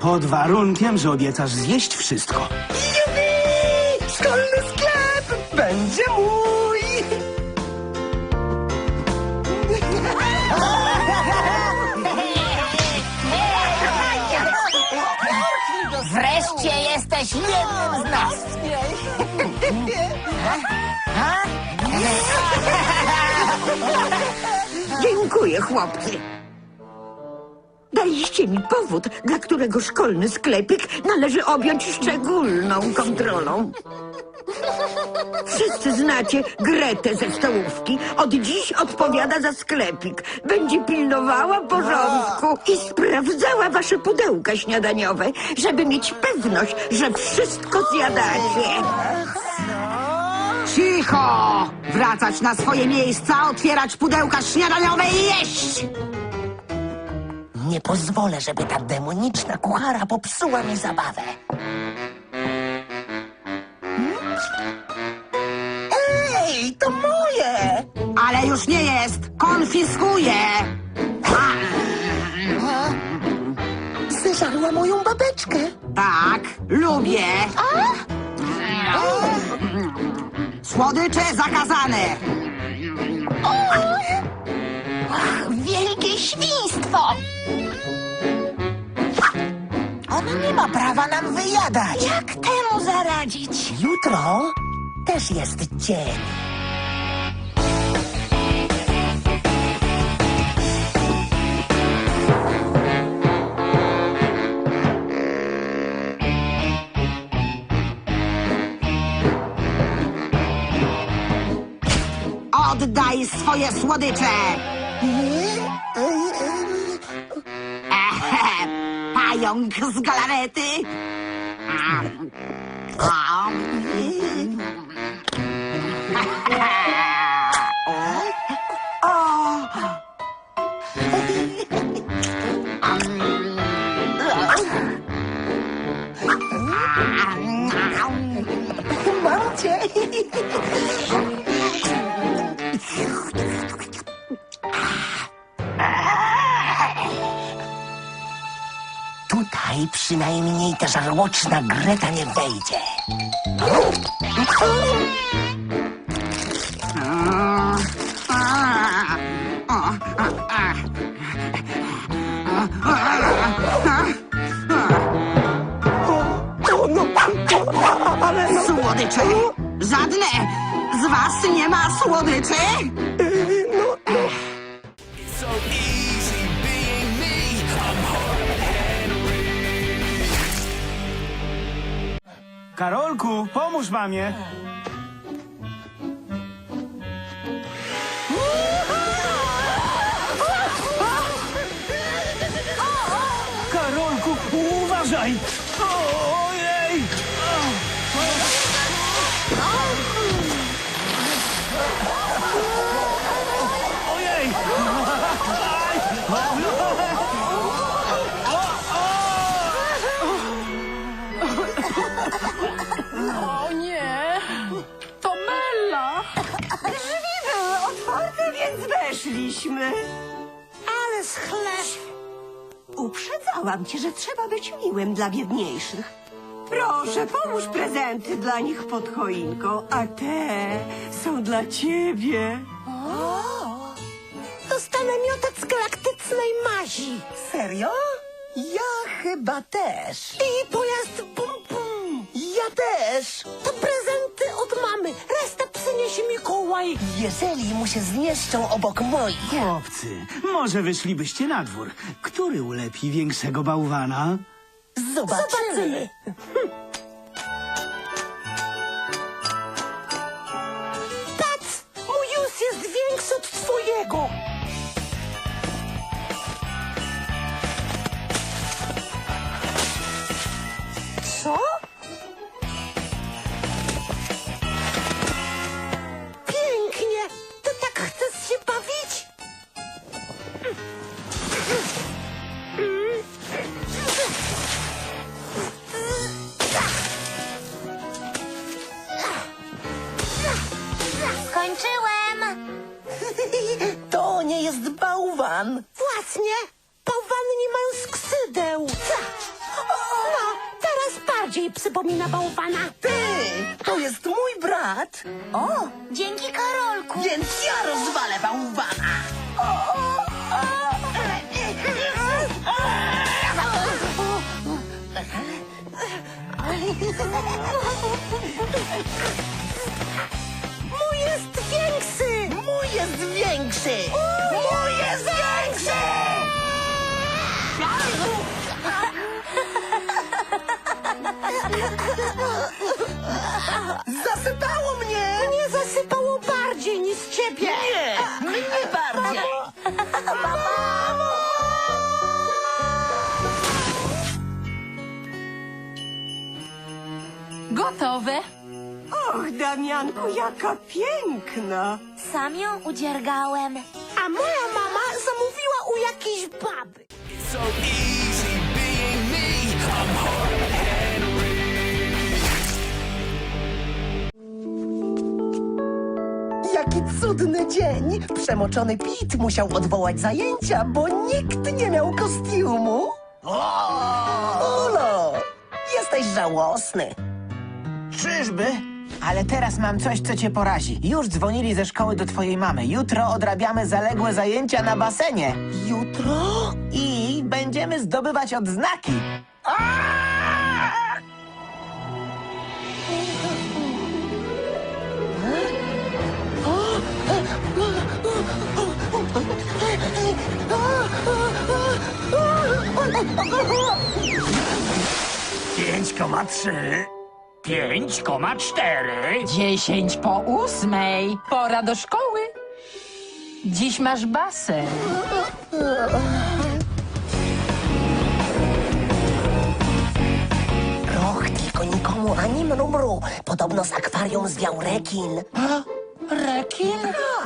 Pod warunkiem, że obiecasz zjeść wszystko. Jupi! Szkolny sklep będzie mój! Wreszcie jesteś jednym z nas. Dziękuję, chłopcy. Daliście mi powód, dla którego szkolny sklepik należy objąć szczególną kontrolą. Wszyscy znacie Gretę ze stołówki. Od dziś odpowiada za sklepik. Będzie pilnowała porządku i sprawdzała wasze pudełka śniadaniowe, żeby mieć pewność, że wszystko zjadacie. Cicho! Wracać na swoje miejsca, otwierać pudełka śniadaniowe i jeść! Nie pozwolę, żeby ta demoniczna kuchara popsuła mi zabawę. Ej, to moje! Ale już nie jest! Konfiskuję! Zeżarła moją babeczkę. Tak, lubię! Słodycze zakazane! Wielkie świństwo! Ona nie ma prawa nam wyjadać. Jak temu zaradzić? Jutro też jest dzień. Oddaj swoje słodycze! Pająk z galarety! Mam Tutaj przynajmniej ta żarłoczna Greta nie wejdzie. Słodycze? Żadne! Z was nie ma słodyczy? Karolku, pomóż mamie. Karolku, uważaj! Weszliśmy. Ale schleb! Uprzedzałam cię, że trzeba być miłym dla biedniejszych. Proszę, połóż prezenty dla nich pod choinką, a te są dla ciebie. Dostanę miotec galaktycznej mazi. Serio? Ja chyba też. I pojazd bum bum. Ja też. To prezenty od mamy. Resztę przyniesie Mikołaj. Jeżeli mu się zmieszczą obok moich. Chłopcy, może wyszlibyście na dwór. Który ulepi większego bałwana? Zobaczymy. Patrz, Karolku. więc ja rozwalę bałwana. Mój jest większy. Mój jest większy. Mój jest większy. Zasypało mnie. Bardziej niż ciebie. Nie, mnie bardziej. Gotowe. Och, Damianku, jaka piękna. Sam ją udziergałem. A moja mama zamówiła u jakiejś baby. Jaki cudny dzień. Przemoczony Pit musiał odwołać zajęcia, bo nikt nie miał kostiumu. Ulo, jesteś żałosny. Czyżby? Ale teraz mam coś, co cię porazi. Już dzwonili ze szkoły do twojej mamy. Jutro odrabiamy zaległe zajęcia na basenie. Jutro? I będziemy zdobywać odznaki. Aaaa! 5,3. 5,4. Dziesięć po ósmej. Pora do szkoły. Dziś masz basen. Och, tylko nikomu ani mrumru. Podobno z akwarium zwiał rekin. Rekin?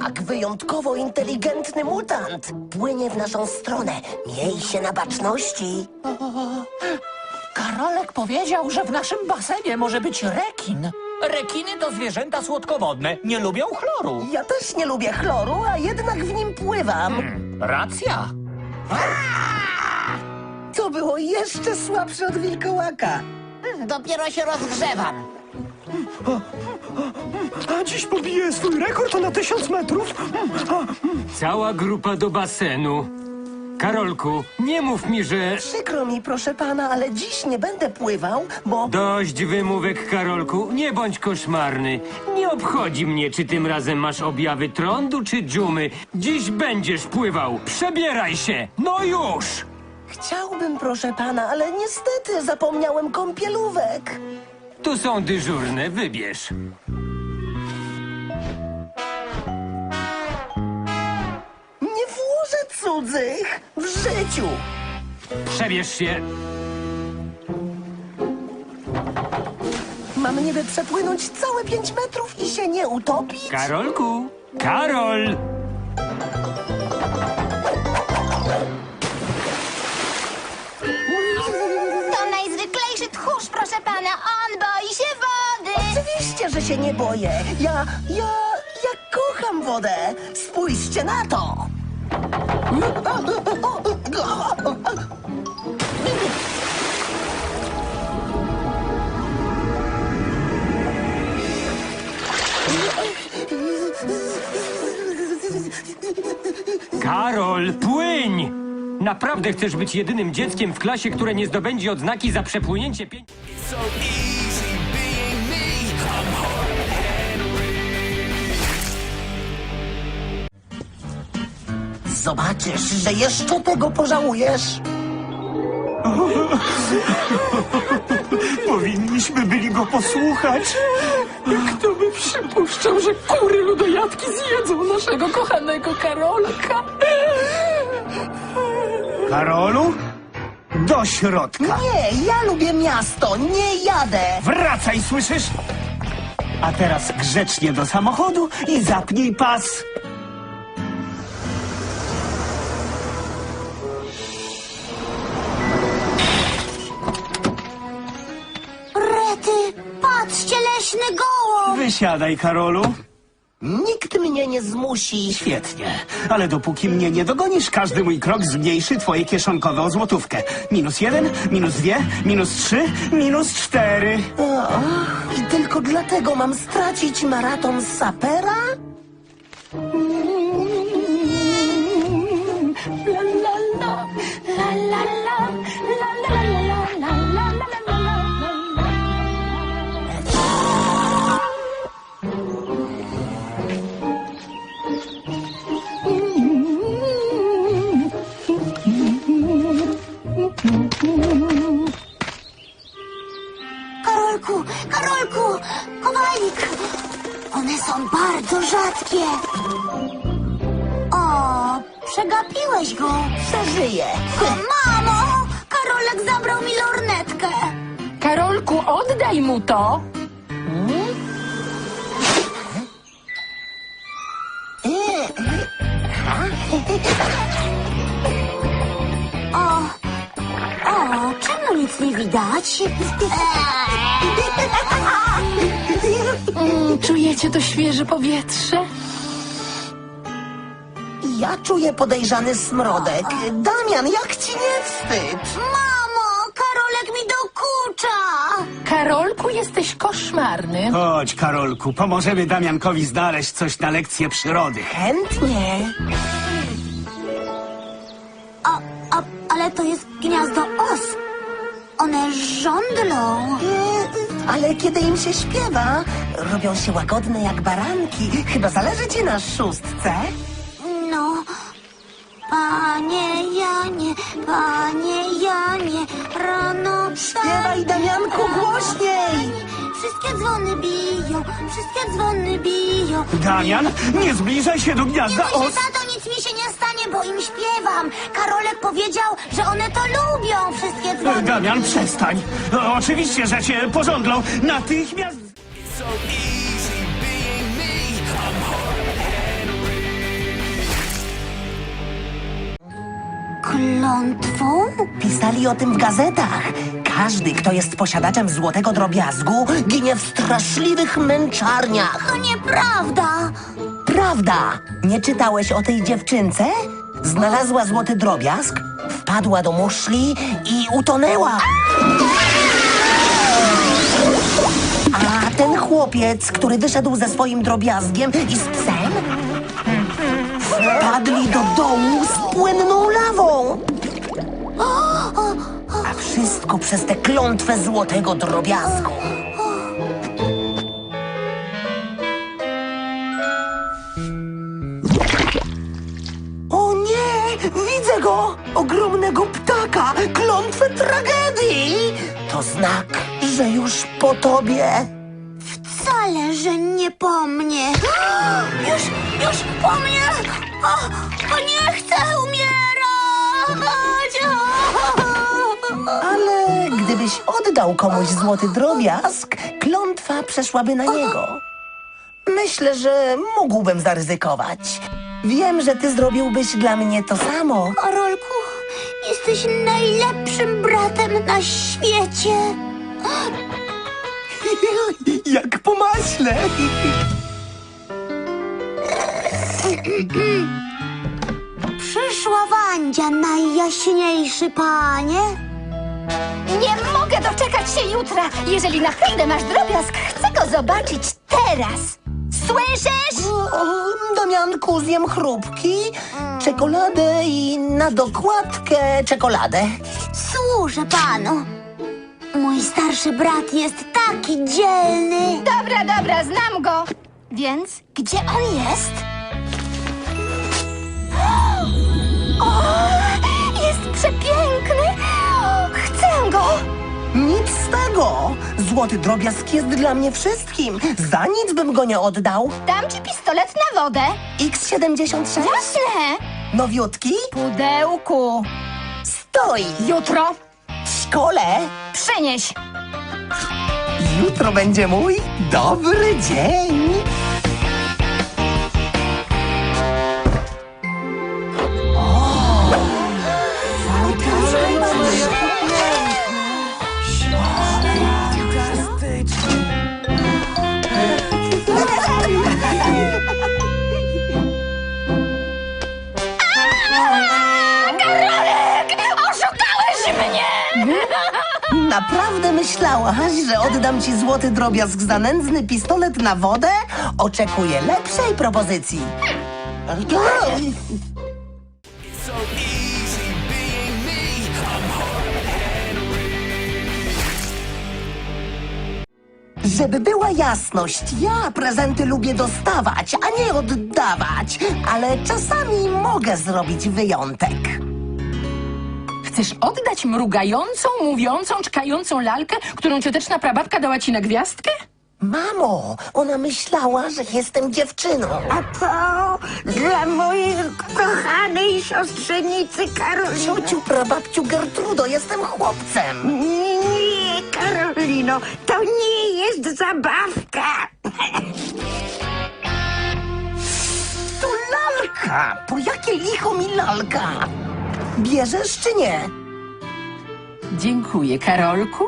Tak, wyjątkowo inteligentny mutant. Płynie w naszą stronę. Miej się na baczności. Karolek powiedział, że w naszym basenie może być rekin. Rekiny to zwierzęta słodkowodne, nie lubią chloru. Ja też nie lubię chloru, a jednak w nim pływam. Racja. To było jeszcze słabsze od wilkołaka. Dopiero się rozgrzewam. A dziś pobiję swój rekord na tysiąc metrów. Cała grupa do basenu. Karolku, nie mów mi, że... Przykro mi, proszę pana, ale dziś nie będę pływał, bo... Dość wymówek, Karolku, nie bądź koszmarny. Nie obchodzi mnie, czy tym razem masz objawy trądu czy dżumy. Dziś będziesz pływał. Przebieraj się. No już! Chciałbym, proszę pana, ale niestety zapomniałem kąpielówek. Tu są dyżurne, wybierz. Cudzych w życiu. Przebierz się. Mam niby przepłynąć całe pięć metrów i się nie utopić? Karolku! Karol! To najzwyklejszy tchórz, proszę pana. On boi się wody. Oczywiście, że się nie boję. Ja, ja, ja kocham wodę. Spójrzcie na to. Karol, płyń! Naprawdę chcesz być jedynym dzieckiem w klasie, które nie zdobędzie odznaki za przepłynięcie pięć... Zobaczysz, że jeszcze tego pożałujesz. Powinniśmy byli go posłuchać. Kto by przypuszczał, że kury ludojadki zjedzą naszego kochanego Karolka? Karolu? Do środka. Nie, ja lubię miasto, nie jadę. Wracaj, słyszysz? A teraz grzecznie do samochodu i zapnij pas. Gołąb. Wysiadaj, Karolu. Nikt mnie nie zmusi. Świetnie, ale dopóki mnie nie dogonisz, każdy mój krok zmniejszy twoje kieszonkowe o złotówkę. Minus jeden, minus dwie, minus trzy, minus cztery. O, I tylko dlatego mam stracić maraton sapera? Widać? Mm, czujecie to świeże powietrze? Ja czuję podejrzany smrodek. Damian, jak ci nie wstyd? Mamo, Karolek mi dokucza. Karolku, jesteś koszmarny. Chodź, Karolku, pomożemy Damiankowi znaleźć coś na lekcję przyrody. Chętnie. A, a, ale to jest żądlą. Ale kiedy im się śpiewa, robią się łagodne jak baranki. Chyba zależy ci na szóstce. No, panie Janie, panie Janie, rano Śpiewaj, Damianku, głośniej! Wszystkie dzwony biją, wszystkie dzwony biją. Damian, nie zbliżaj się do Nie gniazda bój się, os. tato, nic mi się nie stanie, bo im śpiewam. Karolek powiedział, że one to lubią, wszystkie dzwony. Damian, przestań. O, oczywiście, że cię pożądlą. Natychmiast... Klątwą? Pisali o tym w gazetach. Każdy, kto jest posiadaczem złotego drobiazgu, ginie w straszliwych męczarniach. To nieprawda. Prawda! Nie czytałeś o tej dziewczynce? Znalazła złoty drobiazg, wpadła do muszli i utonęła. A ten chłopiec, który wyszedł ze swoim drobiazgiem i z psem, wpadli do dołu z płynną lawą. A wszystko przez tę klątwę złotego drobiazgu. Ogromnego ptaka! Klątwę tragedii! To znak, że już po tobie. Wcale, że nie po mnie. Już, już po mnie. O, o nie chcę umierać. Ale gdybyś oddał komuś złoty drobiazg, klątwa przeszłaby na niego. Myślę, że mógłbym zaryzykować. Wiem, że ty zrobiłbyś dla mnie to samo. Karolku, jesteś najlepszym bratem na świecie. Jak po maśle. Przyszła Wandzia, najjaśniejszy panie. Nie mogę doczekać się jutra. Jeżeli naprawdę masz drobiazg, chcę go zobaczyć teraz. Słyszysz? O, Damianku, zjem chrupki, czekoladę i na dokładkę czekoladę. Służę panu. Mój starszy brat jest taki dzielny. Dobra, dobra, znam go. Więc gdzie on jest? O, jest przepiękny. Chcę go. Nic z tego! Złoty drobiazg jest dla mnie wszystkim. Za nic bym go nie oddał. Dam ci pistolet na wodę. X76? Jasne. Nowiutki? Pudełku. Stoi! Jutro W szkole? przynieś. Jutro będzie mój dobry dzień. Myślałaś, że oddam ci złoty drobiazg za nędzny pistolet na wodę? Oczekuję lepszej propozycji. Żeby była jasność, ja prezenty lubię dostawać, a nie oddawać, ale czasami mogę zrobić wyjątek. Chcesz oddać mrugającą, mówiącą, czkającą lalkę, którą cioteczna prababka dała ci na gwiazdkę? Mamo, ona myślała, że jestem dziewczyną. A to dla mojej kochanej siostrzenicy Karoliny. Ciociu, prababciu Gertrudo, jestem chłopcem. Nie, nie, Karolino, to nie jest zabawka. To lalka! Po jakie licho mi lalka? Bierzesz czy nie? Dziękuję, Karolku.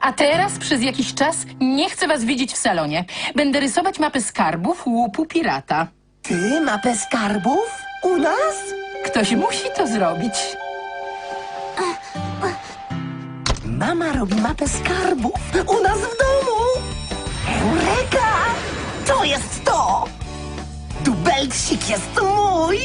A teraz przez jakiś czas nie chcę was widzieć w salonie. Będę rysować mapy skarbów łupu pirata. Ty mapę skarbów? U nas? Ktoś musi to zrobić. Mama robi mapę skarbów u nas w domu. Eureka! To jest to! Dubelcik jest mój!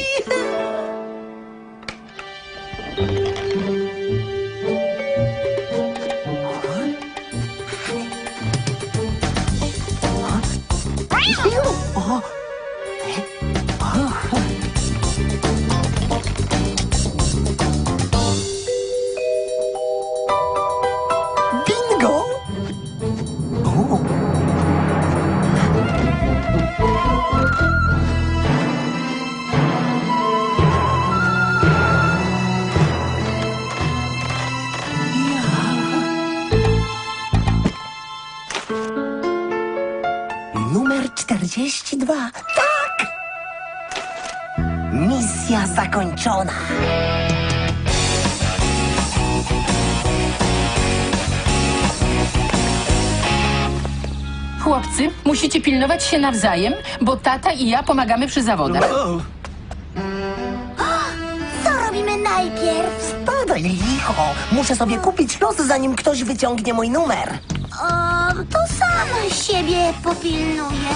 42. Tak! Misja zakończona. Chłopcy, musicie pilnować się nawzajem, bo tata i ja pomagamy przy zawodach. Co robimy najpierw? Spadaj, licho! Muszę sobie kupić los, zanim ktoś wyciągnie mój numer. O, to sam siebie popilnuję.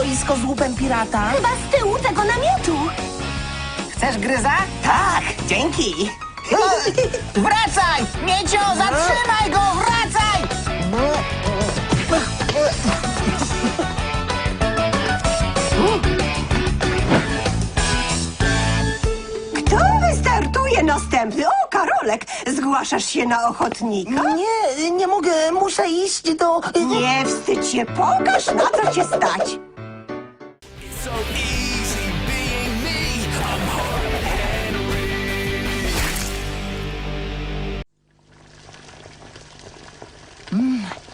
Stoisko z łupem pirata? Chyba z tyłu tego namiotu. Chcesz gryza? Tak, dzięki. Wracaj! Miecio, zatrzymaj go! Wracaj! Kto wystartuje następny? O, Karolek, zgłaszasz się na ochotnika? Nie, nie mogę, muszę iść do... Nie wstydź się, pokaż na co cię stać.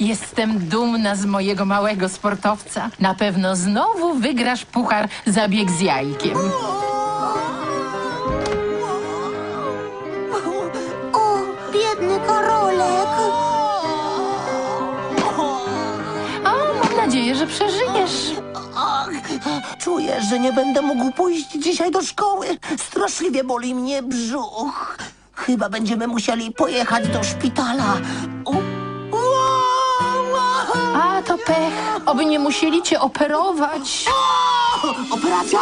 Jestem dumna z mojego małego sportowca. Na pewno znowu wygrasz puchar zabieg z jajkiem. O, biedny Karolek. A, mam nadzieję, że przeżyjesz. Czuję, że nie będę mógł pójść dzisiaj do szkoły. Straszliwie boli mnie brzuch. Chyba będziemy musieli pojechać do szpitala. A, to pech. Oby nie musieli cię operować. Operacja?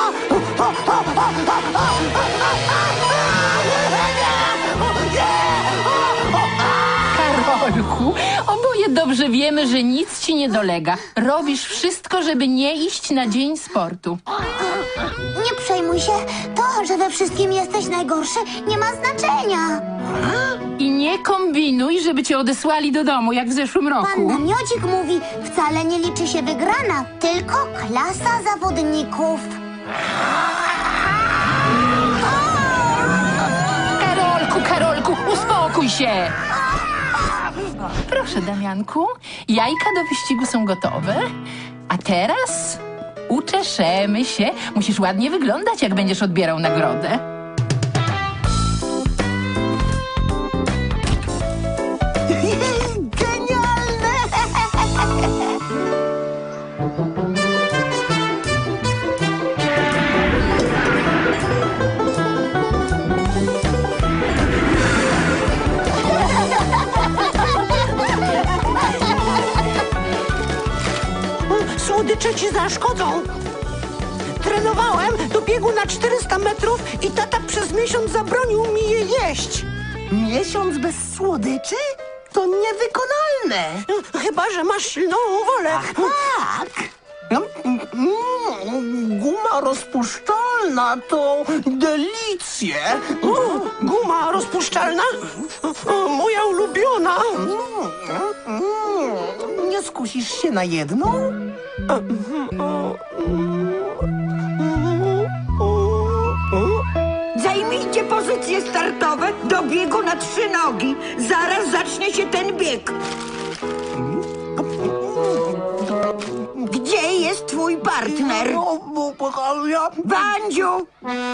Dobrze wiemy, że nic ci nie dolega. Robisz wszystko, żeby nie iść na dzień sportu. Nie przejmuj się. To, że we wszystkim jesteś najgorszy, nie ma znaczenia. I nie kombinuj, żeby cię odesłali do domu, jak w zeszłym Pan roku. Namiocik mówi, wcale nie liczy się wygrana, tylko klasa zawodników. Karolku, Karolku, uspokój się! Proszę, Damianku, jajka do wyścigu są gotowe. A teraz uczeszemy się. Musisz ładnie wyglądać, jak będziesz odbierał nagrodę. Miesiąc zabronił mi je jeść. Miesiąc bez słodyczy? To niewykonalne. Chyba, że masz silną wolę. Tak. Mm, Guma rozpuszczalna to delicje. O, guma rozpuszczalna? O, moja ulubiona. Mm, Nie skusisz się na jedną? Pozycje startowe do biegu na trzy nogi. Zaraz zacznie się ten bieg. Gdzie jest twój partner? No. Wandziu,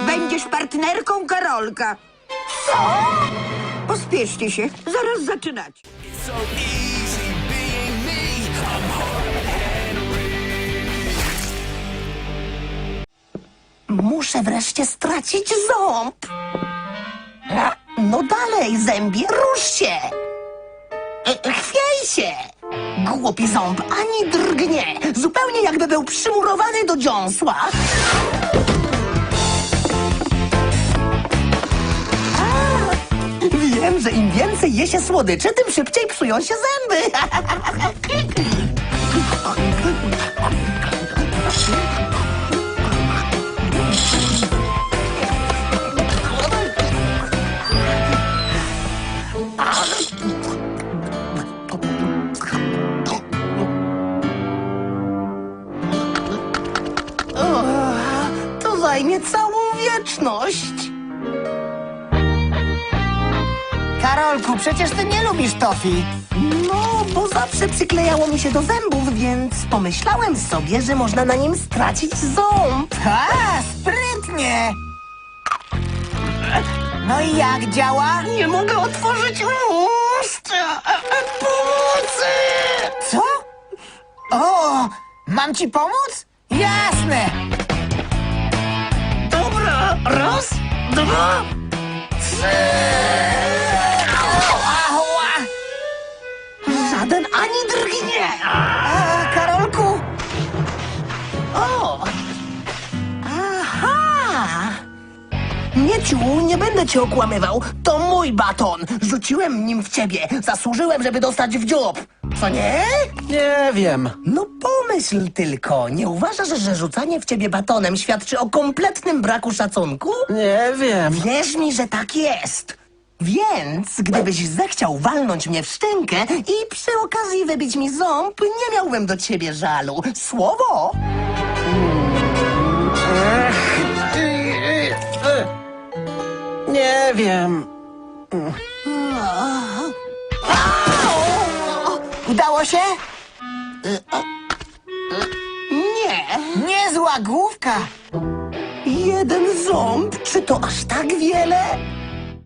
będziesz partnerką Karolka. Co? Pospieszcie się, zaraz zaczynać. Muszę wreszcie stracić ząb. A, No dalej, zębie, rusz się! E, Chwiej się! Głupi ząb ani drgnie, zupełnie jakby był przymurowany do dziąsła. A, Wiem, że im więcej je się słodyczy, tym szybciej psują się zęby. wieczność. Karolku, przecież ty nie lubisz tofi. No, bo zawsze przyklejało mi się do zębów, więc pomyślałem sobie, że można na nim stracić ząb. A, sprytnie. No i jak działa? Nie mogę otworzyć ust. Pomocy! Co? O, mam ci pomóc? Jasne. Raz, dwa, trzy. Ała. Żaden ani drgnie. Karolku, O! Aha! Mieciu, nie będę cię okłamywał. To mój baton. Rzuciłem nim w ciebie. Zasłużyłem, żeby dostać w dziób. Co nie? Nie wiem. No pomyśl tylko. Nie uważasz, że rzucanie w ciebie batonem świadczy o kompletnym braku szacunku? Nie wiem. Wierz mi, że tak jest. Więc gdybyś zechciał walnąć mnie w szczękę i przy okazji wybić mi ząb, nie miałbym do ciebie żalu. Słowo! Nie wiem. Udało się? Nie! Niezła główka. Jeden ząb? Czy to aż tak wiele?